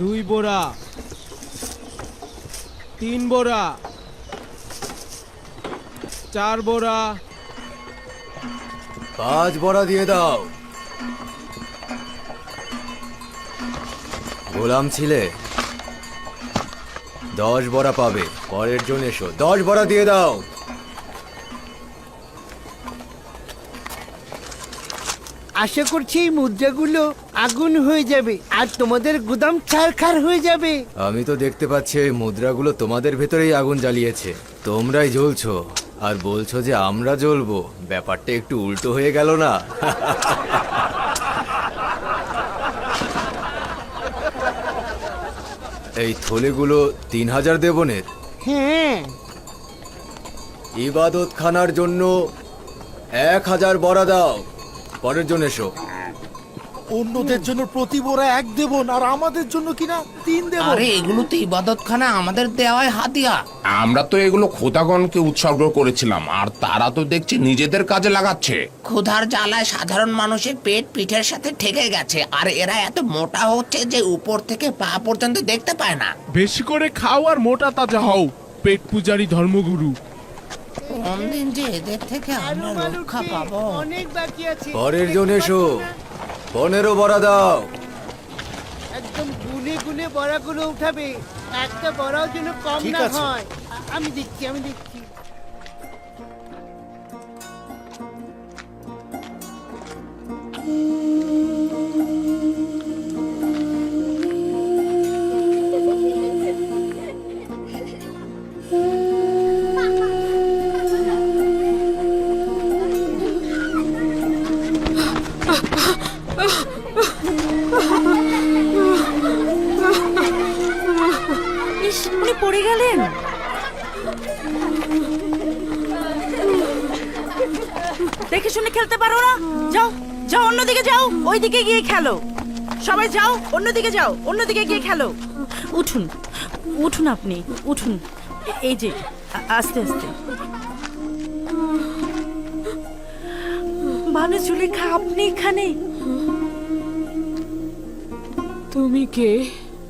দুই বোরা তিন বোরা চার বোরা। পাঁচ বড়া দিয়ে দাও। গোলাম ছিলে দশ বড়া পাবে পরের জন এসো দশ বড়া দিয়ে দাও। আশা করছি এই মুদ্রাগুলো আগুন হয়ে যাবে আর তোমাদের গুদাম ছারখার হয়ে যাবে। আমি তো দেখতে পাচ্ছি এই মুদ্রাগুলো তোমাদের ভেতরেই আগুন জ্বালিয়েছে। তোমরাই জ্বলছো আর বলছো যে আমরা জ্বলবো। ব্যাপারটা একটু উল্টো হয়ে গেল না? এই থলেগুলো তিন হাজার দেবনের। হ্যাঁ। ইবাদত খানার জন্য এক হাজার বড়া দাও। পরের জন্য এসো। অন্যদের জন্য প্রতি বোরা এক দেবন আর আমাদের জন্য কিনা তিন দেবন। আরে এগুলো তো ইবাদতখানা আমাদের দেওয়ায় হাতিয়া। আমরা তো এগুলো খোদাগণকে উৎসর্গ করেছিলাম আর তারা তো দেখছি নিজেদের কাজে লাগাচ্ছে। ক্ষুধার জ্বালায় সাধারণ মানুষের পেট পিঠের সাথে ঠেকে গেছে আর এরা এত মোটা হচ্ছে যে উপর থেকে পা পর্যন্ত দেখতে পায় না। বেশি করে খাও আর মোটা তাজা হও পেট পূজারি ধর্মগুরু। যে এদের থেকে আরও আমরা রক্ষা পাবো। অনেক বাকি আছে। পরের জন এসো। পনেরো বড়া দাও। একদম গুনে গুনে বড়াগুলো উঠাবে। একটা বড়াও যেন কম ঠিক না আছে। হয়। আ- আমি দেখছি আমি দেখছি ওইদিকে গিয়ে খেলো। সবাই যাও অন্যদিকে যাও অন্যদিকে গিয়ে খেলো। উঠুন উঠুন আপনি উঠুন। এই যে আস্তে আস্তে। ভানু জুলেখা আপনি এখানে? তুমি কে?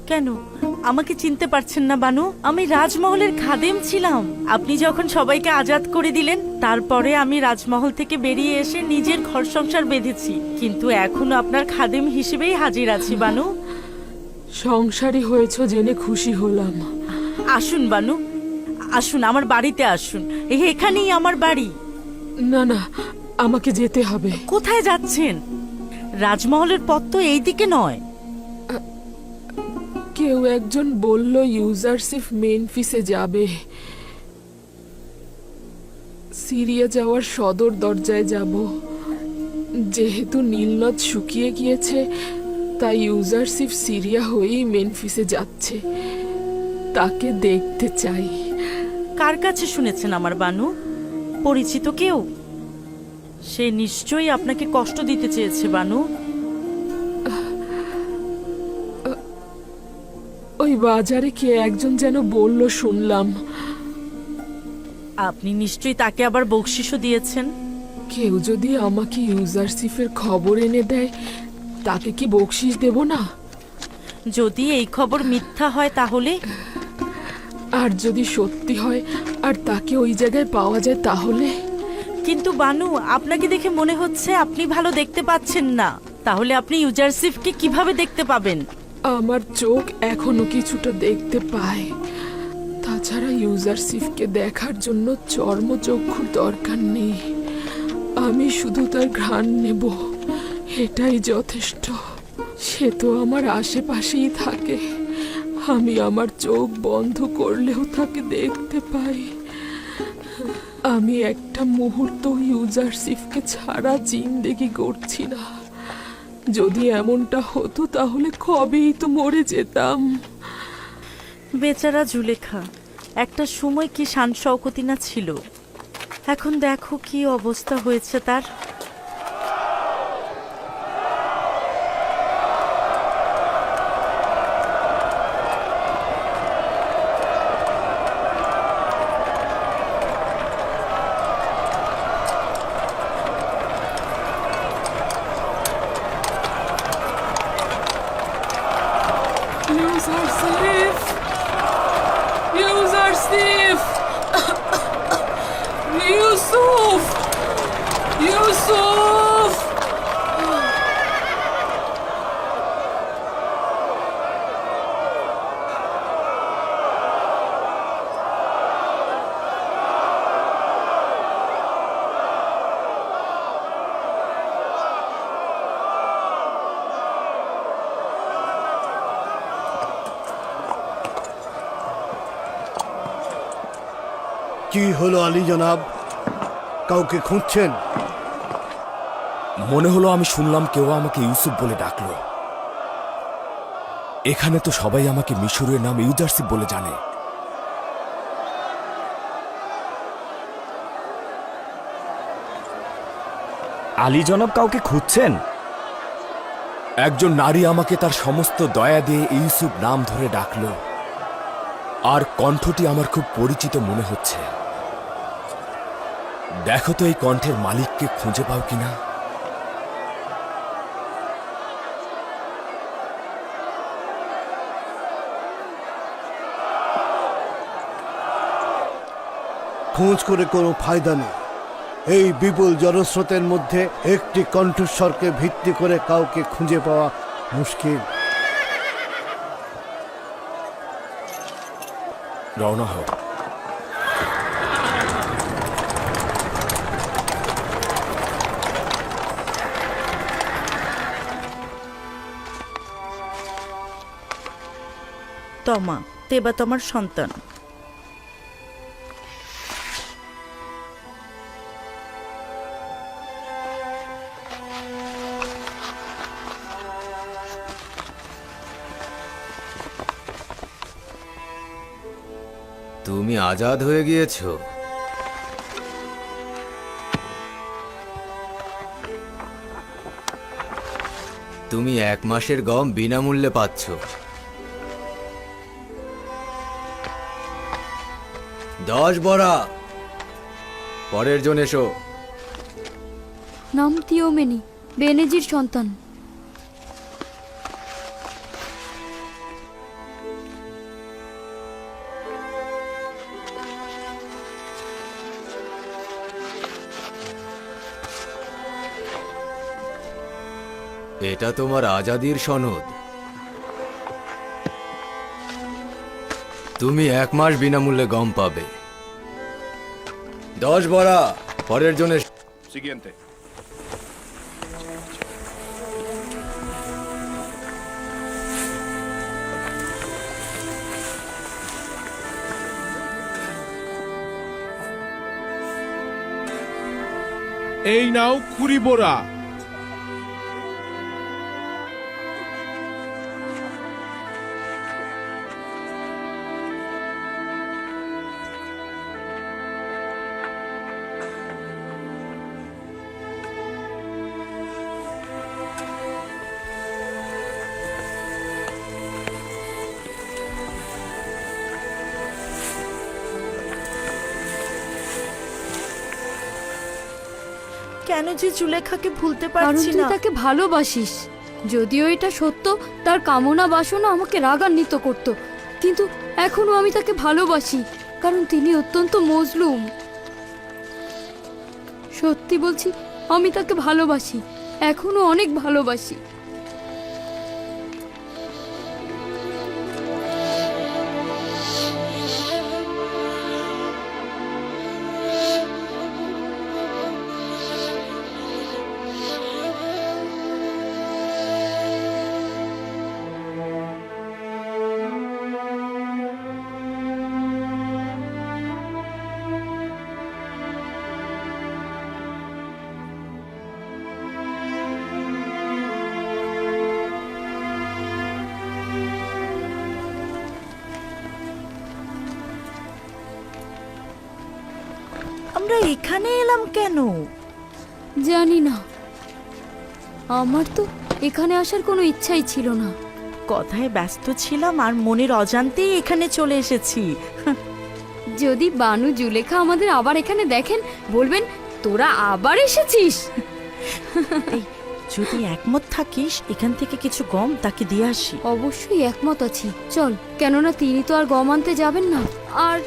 কেন? আমাকে চিনতে পারছেন না বানু। আমি রাজমহলের খাদেম ছিলাম। আপনি যখন সবাইকে আজাদ করে দিলেন তারপরে আমি রাজমহল থেকে বেরিয়ে এসে নিজের ঘর সংসার বেঁধেছি। কিন্তু এখনও আপনার খাদেম হিসেবেই হাজির আছি বানু। সংসারী হয়েছ জেনে খুশি হলাম। আসুন বানু। আসুন আমার বাড়িতে আসুন। এই এখানেই আমার বাড়ি। না না আমাকে যেতে হবে। কোথায় যাচ্ছেন? রাজমহলের পথ তো এইদিকে নয়। কেউ একজন বলল ইউজারসিফ মেনফিসে যাবে। সিরিয়া যাওয়ার সদর দরজায় যাব। যেহেতু নীলনদ শুকিয়ে গিয়েছে তাই ইউজারসিফ সিরিয়া হয়েই মেনফিসে যাচ্ছে। তাকে দেখতে চাই। কার কাছে শুনেছেন আমার বানু? পরিচিত কেউ? সে নিশ্চয়ই আপনাকে কষ্ট দিতে চেয়েছে বানু। ওই বাজারে কে একজন যেন বলল শুনলাম। আপনি নিশ্চয়ই তাকে আবার বকশিসও দিয়েছেন? কেউ যদি আমাকে ইউজারসিফের খবর এনে দেয় তাকে কি বকশিস দেব না? যদি এই খবর মিথ্যা হয় তাহলে? আর যদি সত্যি হয় আর তাকে ওই জায়গায় পাওয়া যায় তাহলে? কিন্তু বানু আপনাকে দেখে মনে হচ্ছে আপনি ভালো দেখতে পাচ্ছেন না। তাহলে আপনি ইউজারসিফকে কীভাবে দেখতে পাবেন? আমার চোখ এখনও কিছুটা দেখতে পায়। তাছাড়া ইউজারসিফকে দেখার জন্য চর্মচক্ষুর দরকার নেই। আমি শুধু তার ঘ্রাণ নেব। এটাই যথেষ্ট। সে তো আমার আশেপাশেই থাকে। আমি আমার চোখ বন্ধ করলেও তাকে দেখতে পাই। আমি একটা মুহূর্ত ইউজারসিফকে ছাড়া জিন্দেগি করছি না। যদি এমনটা হতো তাহলে কবেই তো মরে যেতাম। বেচারা জুলেখা, একটা সময় কি শান শওকতি না ছিল? এখন দেখো কি অবস্থা হয়েছে তার। কি হলো আলী জনাব? কাউকে খুঁজছেন? মনে হলো আমি শুনলাম কেউ আমাকে ইউসুফ বলে ডাকলো। এখানে তো সবাই আমাকে মিশরের নাম ইউজারশিপ বলে জানে। আলী জনাব কাউকে খুঁজছেন? একজন নারী আমাকে তার সমস্ত দয়া দিয়ে ইউসুফ নাম ধরে ডাকলো। আর কণ্ঠটি আমার খুব পরিচিত মনে হচ্ছে। দেখো তো এই কণ্ঠের মালিককে খুঁজে পাও কিনা। খোঁজ করে কোনো ফায়দা নেই। এই বিপুল জনস্রোতের মধ্যে একটি কণ্ঠস্বরকে ভিত্তি করে কাউকে খুঁজে পাওয়া মুশকিল। রওনা হোক তমা তেবা তোমার সন্তান। তুমি আজাদ হয়ে গিয়েছো। তুমি এক মাসের গম বিনামূল্যে পাচ্ছ। দশ বড়া। পরের জন এসো। নাম তিওমেনি বেনেজির সন্তান। এটা তোমার আজাদির সনদ। তুমি এক মাস বিনামূল্যে গম পাবে। দশ বড়া পরের জন্য এই নাও কুড়ি বোরা যে জুলেখাকে ভুলতে কারণ পারছি তুই না। তাকে ভালোবাসিস। যদিও এটা সত্য তার কামনা বাসনা আমাকে রাগান্বিত করত। কিন্তু এখনও আমি তাকে ভালোবাসি কারণ তিনি অত্যন্ত মজলুম। সত্যি বলছি আমি তাকে ভালোবাসি এখনও অনেক ভালোবাসি। এখানে আসার কোনো ইচ্ছাই ছিল না। কথায় ব্যস্ত ছিলাম আর মনের অজান্তেই এখানে চলে এসেছি। যদি বানু জুলেখা আমাদের আবার এখানে দেখেন বলবেন তোরা আবার এসেছিস? যদি একমত থাকিস এখান থেকে কিছু গম তাকে দিয়ে আসি। অবশ্যই একমত আছি। চল কেননা তিনি তো আর গম আনতে যাবেন না। আর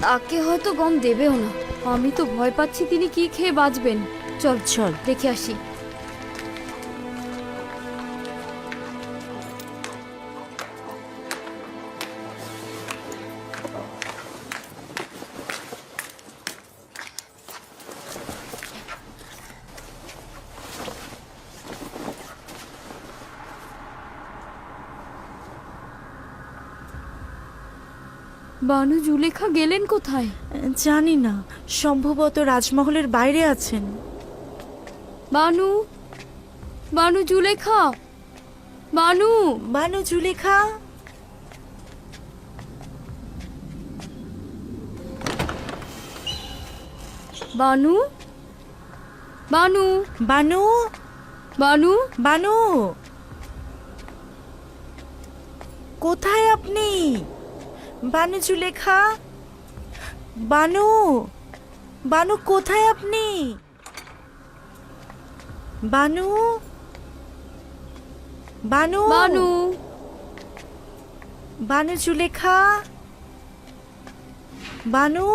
তাকে হয়তো গম দেবেও না। আমি তো ভয় পাচ্ছি তিনি কি খেয়ে বাঁচবেন। চল চল। দেখে আসি। বানু জুলেখা গেলেন কোথায়? জানি না সম্ভবত রাজমহলের বাইরে আছেন। বানু বানু জুলেখা বানু। বানু জুলেখা? বানু? বানু? বানু? বানু? বানু? কোথায় আপনি? বানু জুলেখা বানু বানু কোথায় আপনি? বানু বানু বানু। বানু জুলেখা বানু।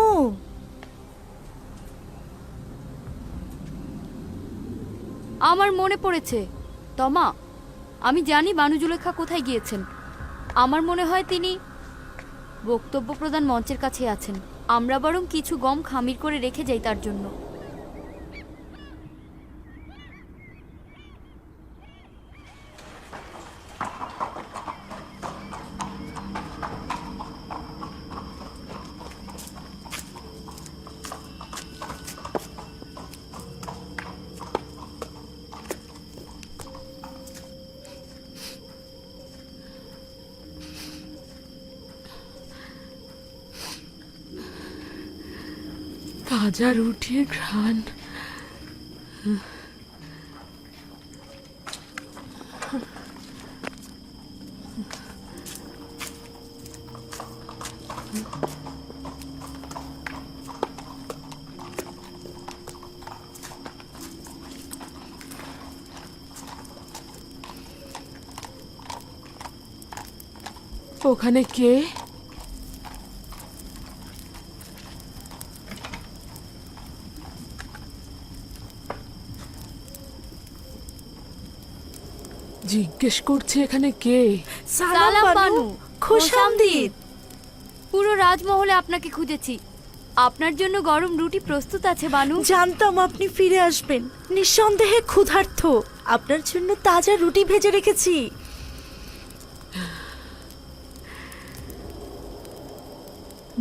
আমার মনে পড়েছে। তমা আমি জানি বানু জুলেখা কোথায় গিয়েছেন। আমার মনে হয় তিনি বক্তব্য প্রদান মঞ্চের কাছে আছেন। আমরা বরং কিছু গম খামির করে রেখে যাই তার জন্য। তাজা রুটির ঘ্রাণ ওখানে কে? জিজ্ঞেস করছে এখানে কে? সালাম বানু খোশামদিদ পুরো রাজমহলে আপনাকে খুঁজেছি। আপনার জন্য গরম রুটি প্রস্তুত আছে বানু। জানতাম আপনি ফিরে আসবেন। নিঃসন্দেহে ক্ষুধার্থ আপনার জন্য তাজা রুটি ভেজে রেখেছি।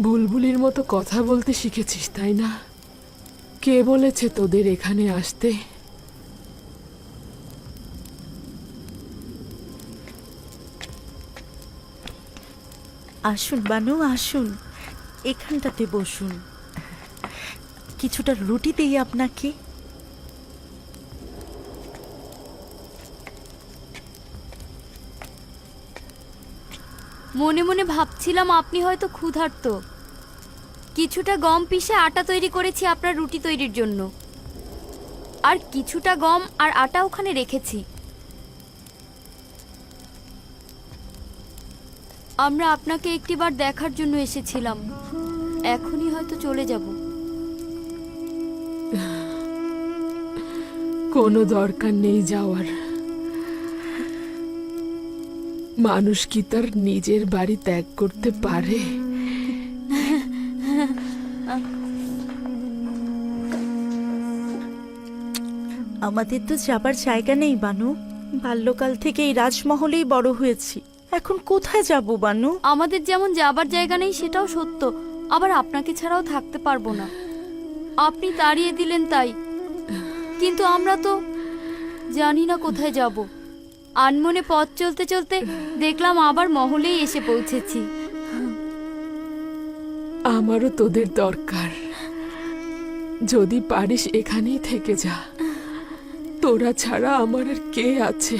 বুলবুলির মতো কথা বলতে শিখেছিস তাই না? কে বলেছে তোদের এখানে আসতে? আসুন, বানু, আসুন। এখানটাতে বসুন। কিছুটা রুটি দেই আপনাকে। মনে মনে ভাবছিলাম আপনি হয়তো ক্ষুধার্ত। কিছুটা গম পিষে আটা তৈরি করেছি আপনার রুটি তৈরির জন্য। আর কিছুটা গম আর আটা ওখানে রেখেছি। আমরা আপনাকে একটিবার দেখার জন্য এসেছিলাম। এখনই হয়তো চলে যাব। কোনো দরকার নেই যাওয়ার। মানুষ কি তার নিজের বাড়ি ত্যাগ করতে পারে? আমাদের তো যাবার জায়গা নেই বানু। বাল্যকাল থেকে এই রাজমহলেই বড় হয়েছি। এখন কোথায় যাব বানু? আমাদের যেমন যাবার জায়গা নেই সেটাও সত্য। আবার আপনাকে ছাড়াও থাকতে পারব না। আপনি তাড়িয়ে দিলেন তাই। কিন্তু আমরা তো জানি না কোথায় যাব। আনমনে পথ চলতে চলতে দেখলাম আবার মহলেই এসে পৌঁছেছি। আমারও তোদের দরকার। যদি পারিস এখানেই থেকে যা। তোরা ছাড়া আমার আর কে আছে?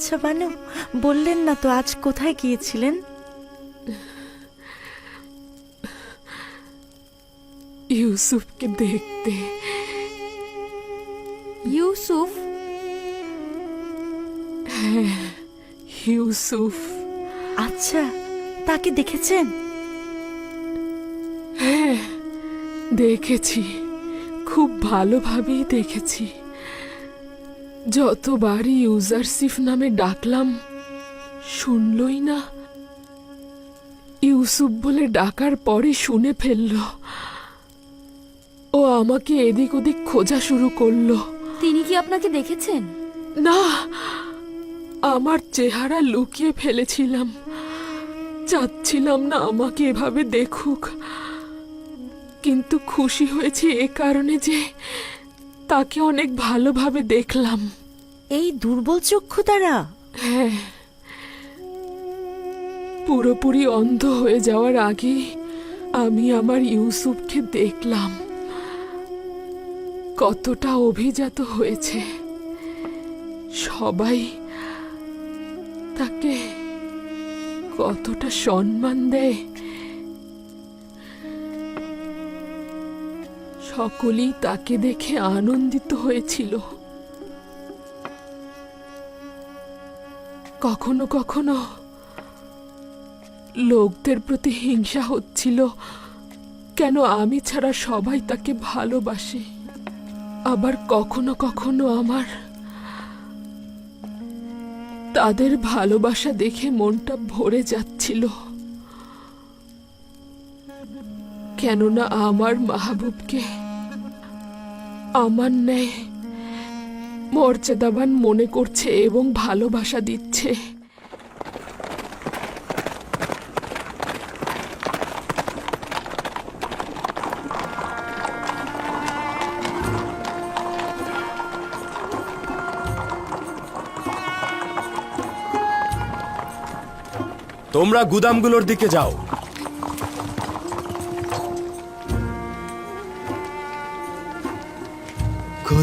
আচ্ছা বানু বললেন না তো আজ কোথায় গিয়েছিলেন? ইউসুফকে দেখতে। ইউসুফ? ইউসুফ। আচ্ছা তাকে দেখেছেন? হ্যাঁ দেখেছি। খুব ভালোভাবেই দেখেছি। যতবারই ইউজারসিফ নামে ডাকলাম শুনলই না। ইউসুফ বলে ডাকার পরে শুনে ফেলল। ও আমাকে এদিক ওদিক খোঁজা শুরু করল। তিনি কি আপনাকে দেখেছেন? না আমার চেহারা লুকিয়ে ফেলেছিলাম। চাচ্ছিলাম না আমাকে এভাবে দেখুক। কিন্তু খুশি হয়েছি এ কারণে যে তাকে অনেক ভালোভাবে দেখলাম। এই দুর্বল চক্ষু দ্বারা হ্যাঁ। পুরোপুরি অন্ধ হয়ে যাওয়ার আগে আমি আমার ইউসুফকে দেখলাম। কতটা অভিজাত হয়েছে। সবাই তাকে কতটা সম্মান দেয়। সকলেই তাকে দেখে আনন্দিত হয়েছিল। কখনো কখনো লোকদের প্রতি হিংসা হচ্ছিল, কেন আমি ছাড়া সবাই তাকে ভালোবাসে। আবার কখনো কখনো আমার তাদের ভালোবাসা দেখে মনটা ভরে যাচ্ছিল। কেননা আমার মাহবুবকে আমার ন্যায় মর্যাদাবান মনে করছে এবং ভালোবাসা দিচ্ছে। তোমরা গুদামগুলোর দিকে যাও।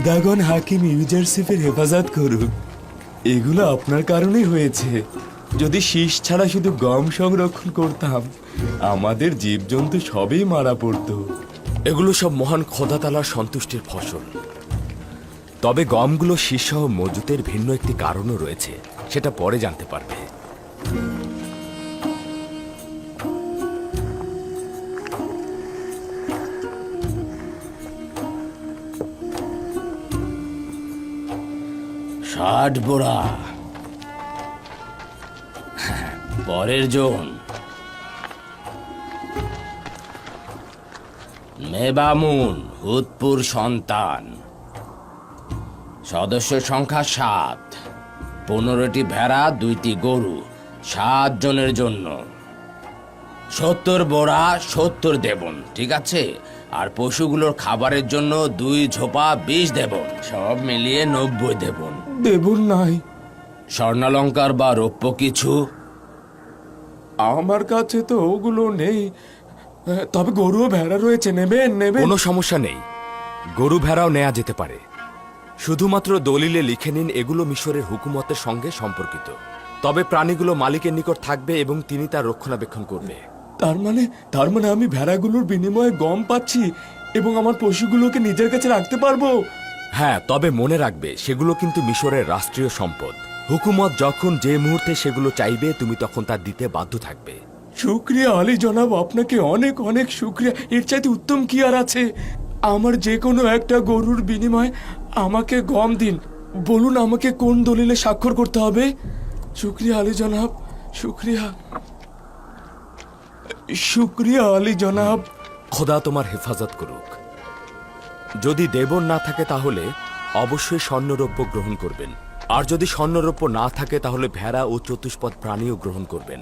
খোদাগণ হাকিম ইউজারসিফের হেফাজত করুক। এগুলো আপনার কারণেই হয়েছে। যদি শীষ ছাড়া শুধু গম সংরক্ষণ করতাম, আমাদের জীবজন্তু সবই মারা পড়তো। এগুলো সব মহান খোদাতালার সন্তুষ্টির ফসল। তবে গমগুলো শীর্ষসহ মজুতের ভিন্ন একটি কারণও রয়েছে, সেটা পরে জানতে পারবে ষাট বোড়া। পরের জন। মেবামুন উৎপুর সন্তান। সদস্য সংখ্যা সাত। পনেরোটি ভেড়া, দুইটি গরু, সাত জনের জন্য। সত্তর বোড়া, সত্তর দেবন, ঠিক আছে? আর পশুগুলোর খাবারের জন্য দুই ঝোপা বিষ দেবন, সব মিলিয়ে নব্বই দেবন। দেবুন নাই। স্বর্ণালঙ্কার বা রৌপ্য কিছু? আমার কাছে তো ওগুলো নেই। তবে গরু ও ভেড়া রয়েছে নেবেন নেবেন। কোনো সমস্যা নেই। গরু ভেড়াও নেওয়া যেতে পারে। শুধুমাত্র দলিলে লিখে নিন এগুলো মিশরের হুকুমতের সঙ্গে সম্পর্কিত। তবে প্রাণীগুলো মালিকের নিকট থাকবে এবং তিনি তার রক্ষণাবেক্ষণ করবে। তার মানে তার মানে আমি ভেড়াগুলোর বিনিময়ে গম পাচ্ছি এবং আমার পশুগুলোকে নিজের কাছে রাখতে পারব? হ্যাঁ তবে মনে রাখবে সেগুলো কিন্তু মিশরের রাষ্ট্রীয় সম্পদ। হুকুমত যখন যে মুহূর্তে সেগুলো চাইবে তুমি তখন তা দিতে বাধ্য থাকবে। শুক্রিয়া আলী জনাব আপনাকে অনেক অনেক শুক্রিয়া। এর চাইতে উত্তম কি আর আছে? আমার যে কোনো একটা গরুর বিনিময়ে আমাকে গম দিন। বলুন আমাকে কোন দলিলে স্বাক্ষর করতে হবে? শুক্রিয়া আলী জনাব শুক্রিয়া। শুক্রিয়া আলী জনাব। খোদা তোমার হেফাজত করুক। যদি দেবন না থাকে তাহলে অবশ্যই স্বর্ণরৌপ্য গ্রহণ করবেন। আর যদি স্বর্ণরৌপ্য না থাকে তাহলে ভেড়া ও চতুষ্পদ প্রাণীও গ্রহণ করবেন।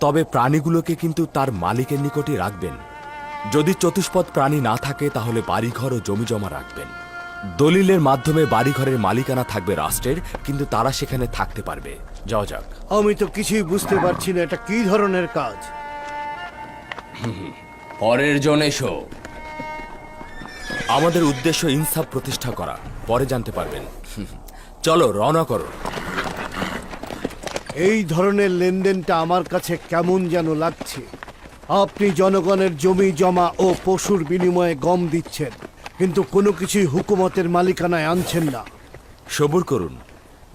তবে প্রাণীগুলোকে কিন্তু তার মালিকের নিকটই রাখবেন। যদি চতুষ্পদ প্রাণী না থাকে তাহলে বাড়িঘর ও জমি জমা রাখবেন। দলিলের মাধ্যমে বাড়িঘরের মালিকানা থাকবে রাষ্ট্রের কিন্তু তারা সেখানে থাকতে পারবে। যাওয়া যাক। আমি তো কিছুই বুঝতে পারছি না এটা কি ধরনের কাজ। পরের জন এসো। আমাদের উদ্দেশ্য ইনসাফ প্রতিষ্ঠা করা। পরে জানতে পারবেন। চলো রওনা করো। এই ধরনের লেনদেনটা আমার কাছে কেমন যেন লাগছে। আপনি জনগণের জমি জমা ও পশুর বিনিময়ে গম দিচ্ছেন কিন্তু কোনো কিছুই হুকুমতের মালিকানায় আনছেন না। সবুর করুন।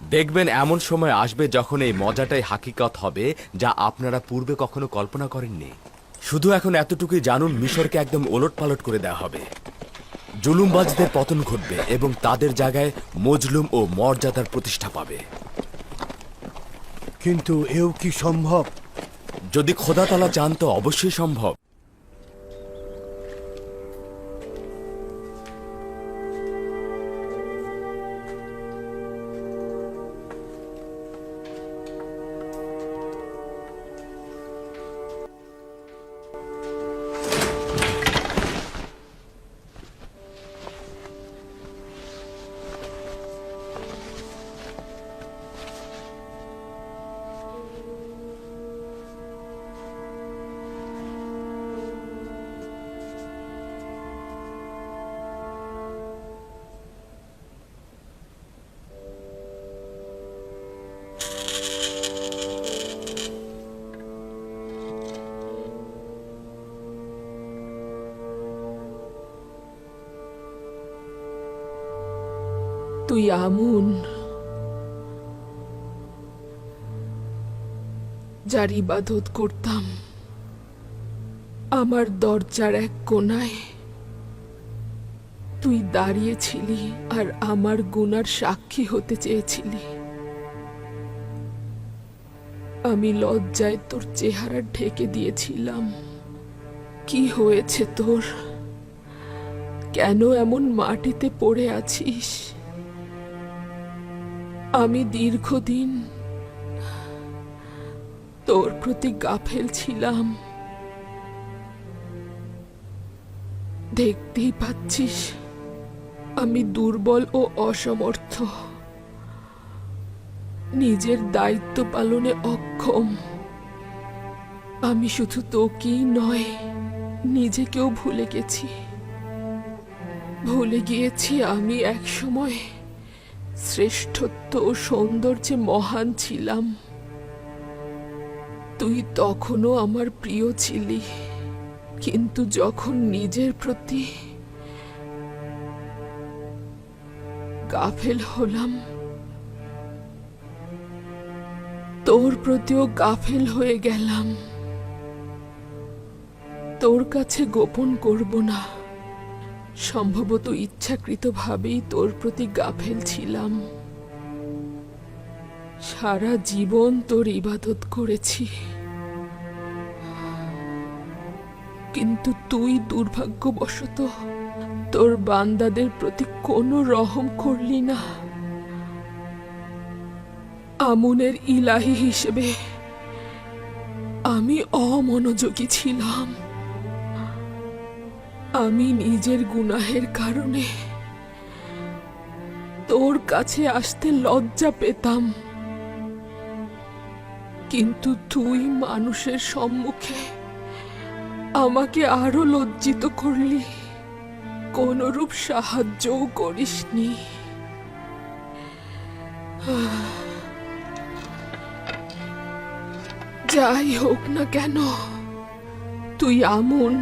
দেখবেন এমন সময় আসবে যখন এই মজাটাই হাকিকত হবে যা আপনারা পূর্বে কখনো কল্পনা করেননি। শুধু এখন এতটুকুই জানুন মিশরকে একদম ওলট পালট করে দেওয়া হবে। জুলুমবাজদের পতন ঘটবে এবং তাদের জায়গায় মজলুম ও মর্যাদার প্রতিষ্ঠা পাবে। কিন্তু এও কি সম্ভব? যদি খোদাতলা চান তো অবশ্যই সম্ভব। তুই যার ইবাদত করতাম, আমার দরজার এক কোনায় তুই দাঁড়িয়েছিলি আর আমার গুনার সাক্ষী হতে চেয়েছিলি। আমি লজ্জায় তোর চেহারা ঢেকে দিয়েছিলাম। কি হয়েছে তোর? কেন এমন মাটিতে পড়ে আছিস? আমি দীর্ঘদিন তোর প্রতি গাফেল ছিলাম। দেখতেই পাচ্ছিস, আমি দুর্বল ও অসমর্থ। নিজের দায়িত্ব পালনে অক্ষম। আমি শুধু তোকেই নয়, নিজেকেও ভুলে গেছি। ভুলে গিয়েছি আমি একসময়। শ্রেষ্ঠত্ব ও সৌন্দর্যে মহান ছিলাম। তুই তখনও আমার প্রিয় ছিলি, কিন্তু যখন নিজের প্রতি গাফেল হলাম, তোর প্রতিও গাফেল হয়ে গেলাম। তোর কাছে গোপন করব না। সম্ভবত ইচ্ছাকৃতভাবেই তোর প্রতি গাফেল ছিলাম। সারা জীবন তোর ইবাদত করেছি। কিন্তু তুই দুর্ভাগ্যবশত তোর বান্দাদের প্রতি কোনো রহম করলি না। আমুনের ইলাহি হিসেবে আমি অমনোযোগী ছিলাম। আমি নিজের গুনাহের কারণে তোর কাছে আসতে লজ্জা পেতাম। কিন্তু তুই মানুষের সম্মুখে আমাকে আরও লজ্জিত করলি। কোনরূপ সাহায্যও করিসনি। যাই হোক না কেন, তুই আমন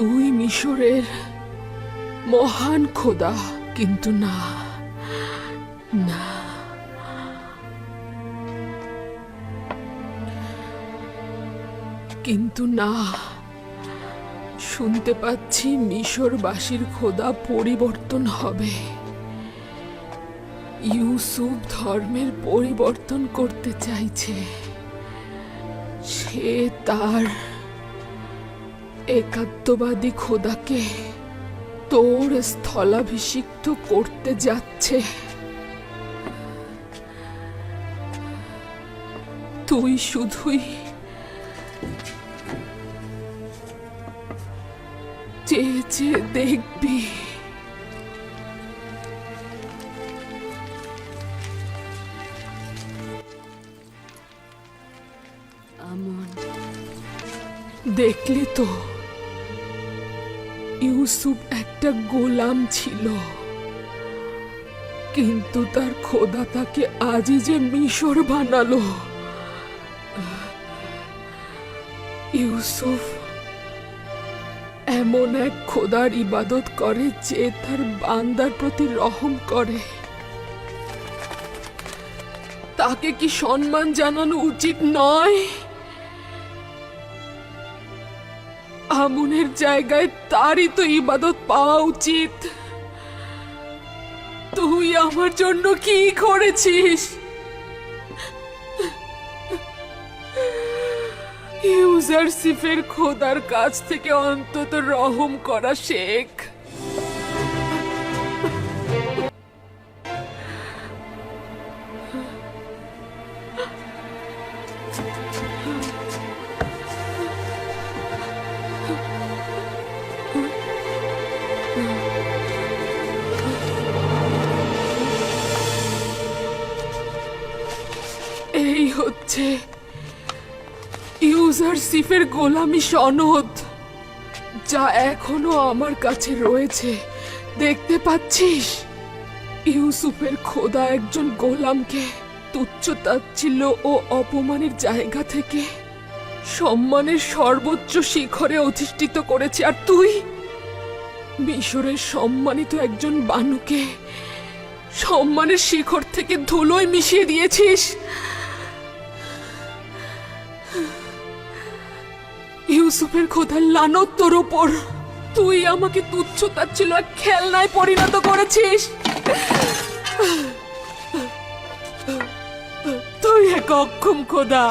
তুই মিশরের মহান খোদা, কিন্তু না না। কিন্তু না, শুনতে পাচ্ছি মিশরবাসীর খোদা পরিবর্তন হবে। ইউসুফ ধর্মের পরিবর্তন করতে চাইছে। সে তার একাত্মবাদী খোদাকে তোর স্থলাভিষিক্ত করতে যাচ্ছে। তুই শুধুই চেয়ে চেয়ে দেখবি। দেখলি তো? ইউসুফ একটা গোলাম ছিল। কিন্তু তার খোদা তাকে আজই যে মিশর বানালো। ইউসুফ এমন এক খোদার ইবাদত করে যে তার বান্দার প্রতি রহম করে। তাকে কি সম্মান জানানো উচিত নয়? আমুনের জায়গায় তারই তো ইবাদত পাওয়া উচিত। তুই আমার জন্য কি করেছিস? ইউজারসিফের খোদার কাছ থেকে অন্তত রহম করা শেখ। ইউজারসিফের গোলামি সনদ, যা এখনও আমার কাছে রয়েছে, দেখতে পাচ্ছিস? ইউসুফের খোদা একজন গোলামকে তুচ্ছ তাচ্ছিল্য ও অপমানের জায়গা থেকে সম্মানের সর্বোচ্চ শিখরে অধিষ্ঠিত করেছে। আর তুই? মিশরের সম্মানিত একজন বানুকে সম্মানের শিখর থেকে ধুলোয় মিশিয়ে দিয়েছিস? ইউসুফের খোদার লানত তোর ওপর তুই আমাকে তুচ্ছ তাচ্ছিল এক খেলনায় পরিণত করেছিস। তুই এক অক্ষম খোদা।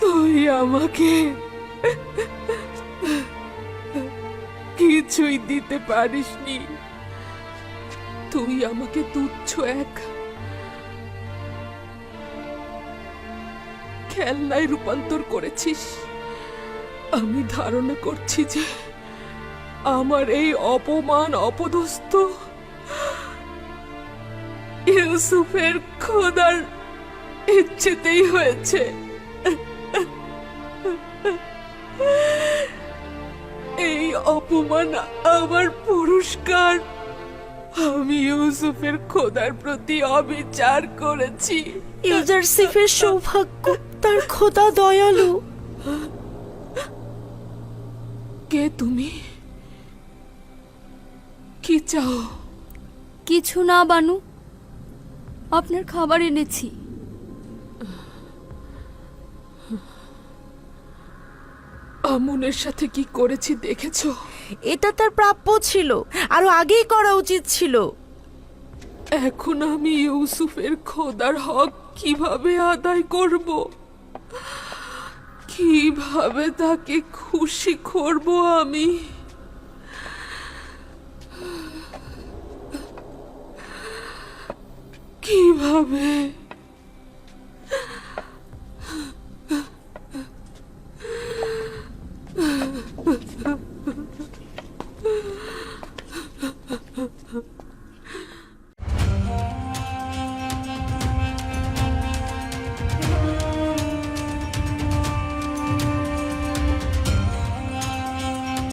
তুই আমাকে কিছুই দিতে পারিসনি। তুই আমাকে তুচ্ছ এক খেলনায় রূপান্তর করেছিস। আমি ধারণা করছি যে আমার এই অপমান অপদস্থ ইউসুফের খোদার ইচ্ছেতেই হয়েছে। এই অপমান আমার পুরস্কার। আমি ইউসুফের খোদার প্রতি অবিচার করেছি। ইউজারসিফের সৌভাগ্য তার খোদা দয়ালু। কে তুমি? কি চাও? কিছু না বানু। আপনার খাবার এনেছি। আমুনের সাথে কি করেছি দেখেছ? এটা তার প্রাপ্য ছিল, আরও আগেই করা উচিত ছিল। এখন আমি ইউসুফের খোদার হক কীভাবে আদায় করব? কীভাবে তাকে খুশি করব আমি? কীভাবে